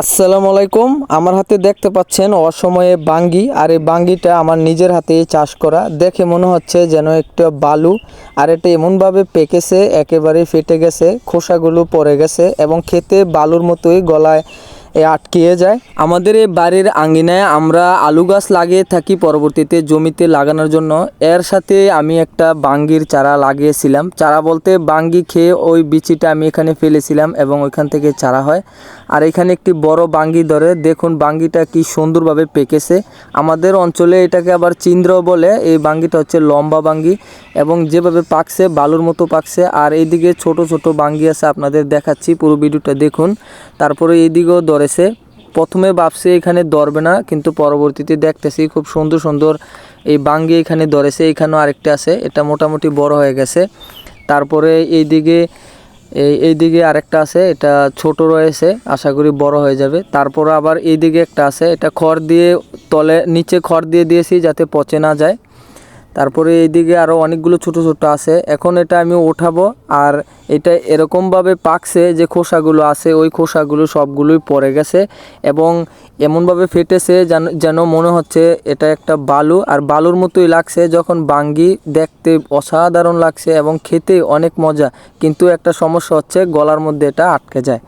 আসসালামু আলাইকুম। আমার হাতে দেখতে পাচ্ছেন অসময়ে বাঙ্গি, আর এই বাঙ্গিটা আমার নিজের হাতে চাষ করা। দেখে মনে হচ্ছে যেন একটা বালু, আর এটা এমনভাবে পেকেছে, একেবারে ফেটে গেছে, খোসাগুলো পড়ে গেছে, এবং খেতে বালুর মতোই গলায় আটকিয়ে যায়। আমাদের এই বাড়ির আঙ্গিনায় আমরা আলু গাছ লাগিয়ে থাকি পরবর্তীতে জমিতে লাগানোর জন্য। এর সাথে আমি একটা বাঙ্গির চারা লাগিয়েছিলাম। চারা বলতে বাঙ্গি খেয়ে ওই বিচিটা আমি এখানে ফেলেছিলাম এবং ওইখান থেকে চারা হয়। আর এখানে একটি বড় বাঙ্গি ধরে। দেখুন বাঙ্গিটা কি সুন্দরভাবে পেকেছে। আমাদের অঞ্চলে এটাকে আবার চিন্দ্র বলে। এই বাঙ্গিটা হচ্ছে লম্বা বাঙ্গি এবং যেভাবে পাকছে, বালুর মতো পাকছে। আর এইদিকে ছোট ছোট বাঙ্গি আছে আপনাদের দেখাচ্ছি। পুরো ভিডিওটা দেখুন। তারপরে এইদিকেও ধরেছে প্রথমে ভাবছি এখানে ধরবে না, কিন্তু পরবর্তীতে দেখতেছি খুব সুন্দর সুন্দর এই বাঙ্গি এখানে ধরেছে, এখানেও আরেকটা আছে, এটা মোটামুটি বড় হয়ে গেছে। তারপরে এইদিকে, এই, এইদিকে আরেকটা আছে, এটা ছোট রয়েছে, আশা করি বড় হয়ে যাবে। তারপর আবার এইদিকে একটা আছে, এটা খড় দিয়ে তলে, নিচে খড় দিয়ে দিয়েছি যাতে পচে না যায়। তারপরে এইদিকে আরও অনেকগুলো ছোট ছোট আছে। এখন এটা আমি ওঠাবো আর এটা এরকমভাবে পাকছে যে খোসাগুলো আছে, ওই খোসাগুলো সবগুলোই পড়ে গেছে এবং এমনভাবে ফেটেছে যেন যেন মনে হচ্ছে এটা একটা বালু আর বালুর মতোই লাগছে যখন বাঙ্গি দেখতে অসাধারণ লাগছে এবং খেতে অনেক মজা, কিন্তু একটা সমস্যা হচ্ছে গলার মধ্যে এটা আটকে যায়।